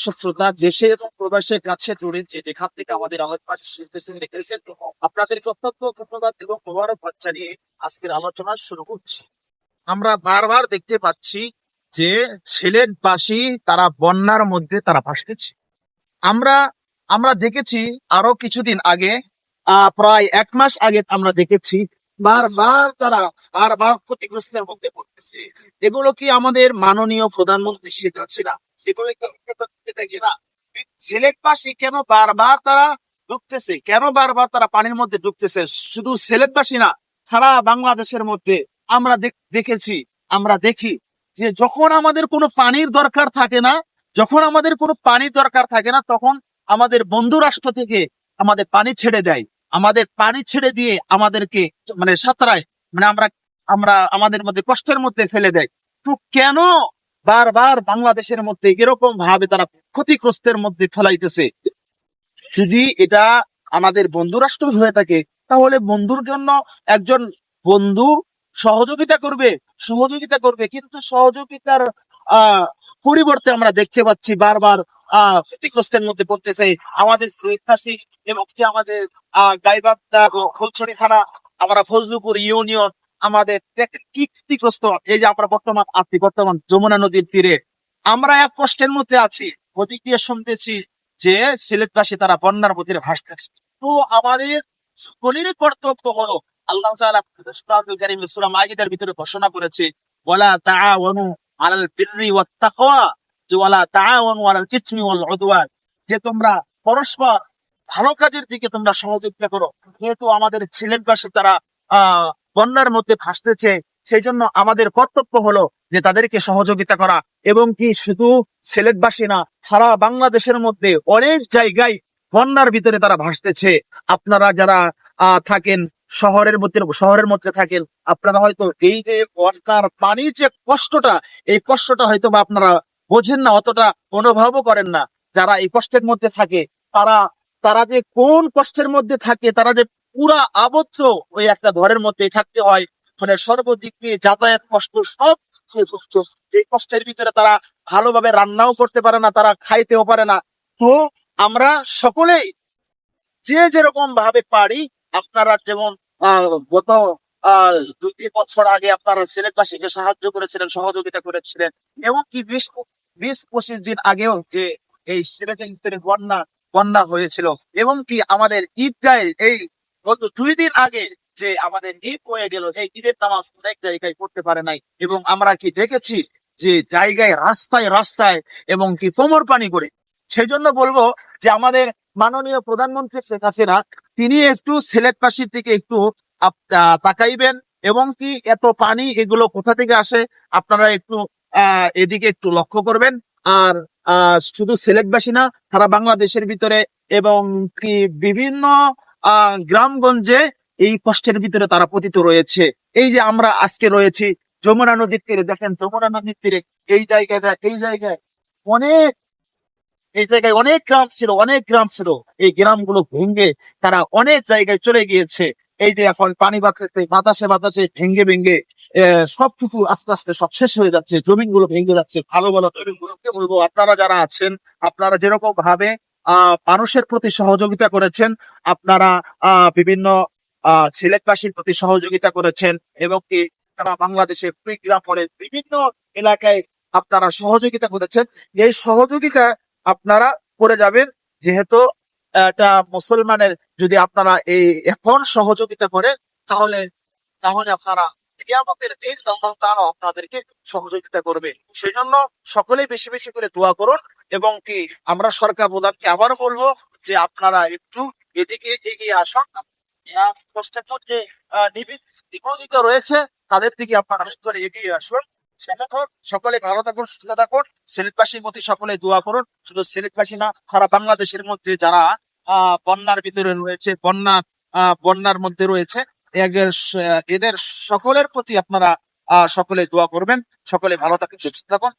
শ্রোতা দেশে এবং প্রবাসের কাছে দূরে যে যেখান থেকে আমাদের আলোচ পাশে শুনতেছেন দেখেছেন আপনাদেরকে অত্যন্ত ধন্যবাদ এবং মোবারকবাদ জানিয়ে আজকের আলোচনা শুরু করছি। আমরা বারবার দেখতে পাচ্ছি যে সিলেটবাসী তারা বন্যার মধ্যে তারা ভাসতেছে। আমরা আমরা দেখেছি আরও কিছুদিন আগে প্রায় এক মাস আগে আমরা দেখেছি বারবার তারা বারবার ক্ষতিগ্রস্তের মধ্যে পড়তেছে। এগুলো কি আমাদের মাননীয় প্রধানমন্ত্রী শেখ হাসিনা কেন বারবার তারা ডুবতেছে কেন বারবার তারা পানির মধ্যে ডুবতেছে শুধু সিলেটবাসী না সারা বাংলাদেশের মধ্যে আমরা দেখেছি আমরা দেখি যে যখন আমাদের কোনো পানির দরকার থাকে না যখন আমাদের কোনো পানির দরকার থাকে না তখন আমাদের বন্ধু রাষ্ট্র থেকে আমাদের পানি ছেড়ে দেয় আমাদের পানি ছেড়ে দিয়ে আমাদেরকে মানে সাঁতরায় মানে আমরা আমরা আমাদের মধ্যে কষ্টের মধ্যে ফেলে দেয়। তো কেন বারবার বাংলাদেশের মধ্যে এরকম ভাবে তারা ক্ষতিগ্রস্তের মধ্যে ফেলাইতেছে। যদি এটা আমাদের বন্ধু রাষ্ট্র হয়ে থাকে, তাহলে বন্ধুর জন্য একজন বন্ধু সহযোগিতা করবে সহযোগিতা করবে। কিন্তু সহযোগিতার পরিবর্তে আমরা দেখতে পাচ্ছি বারবার ক্ষতিগ্রস্তের মধ্যে পড়তেছে। আমাদের শ্রেষ্ঠাশী এবং কি আমাদের আহ গাইবান্ধা ফুলছড়ি থানা আমরা ফজলুপুর ইউনিয়ন আমাদের ক্ষতিগ্রস্ত এই যে আমরা বর্তমান আছি, বর্তমান যমুনা নদীর তীরে, আমরা এক কষ্টের মধ্যে আছি। দিয়ে শুনতেছি যে সিলেটবাসী তারা বন্যার মধ্যে ভাসতেছে। তো আমাদের সকলেরই কর্তব্য হলো, আল্লাহ ভিতরে ঘোষণা করেছে আলাল যে আলাল যে তোমরা পরস্পর ভালো কাজের দিকে তোমরা সহযোগিতা করো। যেহেতু আমাদের সিলেটবাসী তারা, আহ বন্যার মধ্যে ভাসতেছে সেই জন্য আমাদের কর্তব্য হলো যে তাদেরকে সহযোগিতা করা এবং কি শুধু সিলেটবাসী না, সারা বাংলাদেশের মধ্যে অনেক জায়গায় বন্যার ভিতরে তারা ভাসতেছে। আপনারা যারা থাকেন, শহরের মধ্যে শহরের মধ্যে থাকেন, আপনারা হয়তো এই যে বন্যার পানির যে কষ্টটা, এই কষ্টটা হয়তো বা আপনারা বোঝেন না, অতটা অনুভবও করেন না। যারা এই কষ্টের মধ্যে থাকে, তারা তারা যে কোন কষ্টের মধ্যে থাকে, তারা যে পুরা আবদ্ধ ওই একটা ঘরের মধ্যে থাকতে হয়। মানে সর্বদিক দিয়ে যাতায়াত কষ্ট সব এই কষ্টের ভিতরে তারা ভালোভাবে রান্নাও করতে পারে না, তারা খাইতেও পারে না। তো আমরা সকলেই যে যেরকম ভাবে পারি, আপনারা যেমন গত দুই তিন বছর আগে আপনারা সিলেটবাসীকে সাহায্য করেছিলেন, সহযোগিতা করেছিলেন। এবং কি বিশ বিশ, পঁচিশ দিন আগেও যে এই সিলেটের ভিতরে বন্যা বন্যা হয়েছিল। এবং কি আমাদের ঈদগায় এই গত দুই দিন আগে যে আমাদের ঈদ হয়ে গেল, এই ঈদের নামাজ অনেক জায়গায় পড়তে পারে নাই। এবং আমরা কি দেখেছি যে জায়গায় রাস্তায় রাস্তায় এবং কি কোমর পানি করে। সেই জন্য বলব যে আমাদের মাননীয় প্রধানমন্ত্রী শেখ হাসিনা, তিনি একটু সিলেটবাসীর দিকে একটু তাকাইবেন এবং কি এত পানি এগুলো কোথা থেকে আসে আপনারা একটু এদিকে একটু লক্ষ্য করবেন। আর শুধু সিলেটবাসী না, সারা বাংলাদেশের ভিতরে এবং কি বিভিন্ন গ্রামগঞ্জে এই কষ্টের ভিতরে তারা পতিত রয়েছে। এই যে আমরা আজকে রয়েছি যমুনা নদীর তীরে দেখেন যমুনা নদীর তীরে এই জায়গাটা এই জায়গায় অনেক এই জায়গায় অনেক গ্রাম ছিল অনেক গ্রাম ছিল। এই গ্রামগুলো ভেঙে তারা অনেক জায়গায় চলে গিয়েছে। এই যে এখন পানি বাতাসে বাতাসে বাতাসে ভেঙ্গে আহ, সবটুকু আস্তে আস্তে সব শেষ হয়ে যাচ্ছে জমিনগুলো ভেঙে যাচ্ছে। ভালো ভালো জমিগুলোকে বলব আপনারা যারা আছেন আপনারা যেরকম ভাবে মানুষের প্রতি সহযোগিতা করেছেন। আপনারা বিভিন্ন সিলেটবাসীর প্রতি সহযোগিতা করেছেন এবং কি বাংলাদেশের কুড়িগ্রাম ফলে বিভিন্ন এলাকায় আপনারা সহযোগিতা করেছেন। এই সহযোগিতা আপনারা করে যাবেন। যেহেতু এটা মুসলমানের যদি আপনারা এই এখন সহযোগিতা করেন, তাহলে তাহলে আপনারা কিয়ামতের দিন আপনাদেরকে সহযোগিতা করবে। সেই জন্য সকলেই বেশি বেশি করে দোয়া করুন। এবং কি আমরা সরকার প্রধানকে আবার বলব যে আপনারা একটু এদিকে এগিয়ে আসুন। মধ্যে নিবি- নিবেদিত রয়েছে, তাদের দিকে আপনারা এগিয়ে আসুন। সকলে ভালো থাকুন, সুস্থ থাকুন। সিলেটবাসীর প্রতি সকলে দোয়া করুন। শুধু সিলেটবাসী না, সারা বাংলাদেশের মধ্যে যারা বন্যার ভিতরে রয়েছে, বন্যা বন্যার মধ্যে রয়েছে, এদের সকলের প্রতি আপনারা সকলে দোয়া করবেন। সকলে ভালো থাকুন, সুস্থ থাকুন।